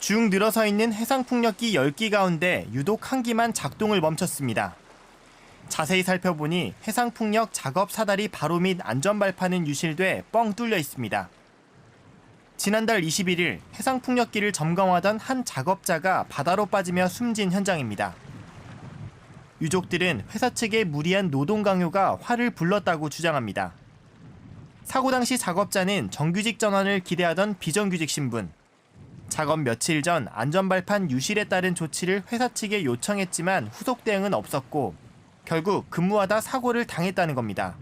쭉 늘어서 있는 해상풍력기 10기 가운데 유독 한 기만 작동을 멈췄습니다. 자세히 살펴보니 해상풍력 작업 사다리 바로 밑 안전발판은 유실돼 뻥 뚫려 있습니다. 지난달 21일 해상풍력기를 점검하던 한 작업자가 바다로 빠지며 숨진 현장입니다. 유족들은 회사 측의 무리한 노동 강요가 화를 불렀다고 주장합니다. 사고 당시 작업자는 정규직 전환을 기대하던 비정규직 신분. 작업 며칠 전 안전발판 유실에 따른 조치를 회사 측에 요청했지만 후속 대응은 없었고 결국 근무하다 사고를 당했다는 겁니다.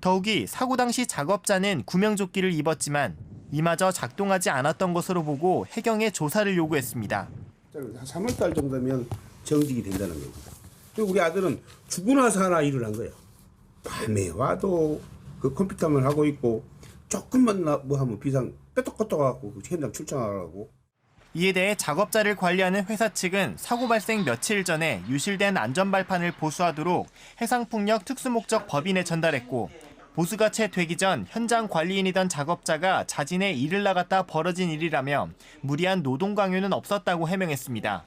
더욱이 사고 당시 작업자는 구명조끼를 입었지만 이마저 작동하지 않았던 것으로 보고 해경에 조사를 요구했습니다. 한 3월 달 정도면 정직이 된다는 겁니다. 우리 아들은 죽으나 사나 일을 한 거예요. 밤에 와도 그 컴퓨터만 하고 있고 조금만 나- 뭐 하면 비상 빼떡빼떡 갖고 그 현장 출장하라고. 이에 대해 작업자를 관리하는 회사 측은 사고 발생 며칠 전에 유실된 안전발판을 보수하도록 해상풍력 특수목적 법인에 전달했고 보수가 채 되기 전 현장 관리인이던 작업자가 자진해 일을 나갔다 벌어진 일이라며 무리한 노동 강요는 없었다고 해명했습니다.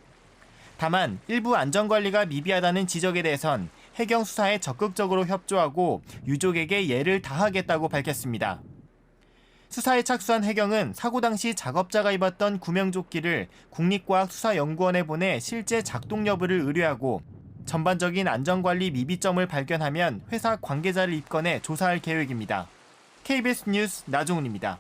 다만 일부 안전관리가 미비하다는 지적에 대해선 해경 수사에 적극적으로 협조하고 유족에게 예를 다하겠다고 밝혔습니다. 수사에 착수한 해경은 사고 당시 작업자가 입었던 구명조끼를 국립과학수사연구원에 보내 실제 작동 여부를 의뢰하고 전반적인 안전관리 미비점을 발견하면 회사 관계자를 입건해 조사할 계획입니다. KBS 뉴스 나종훈입니다.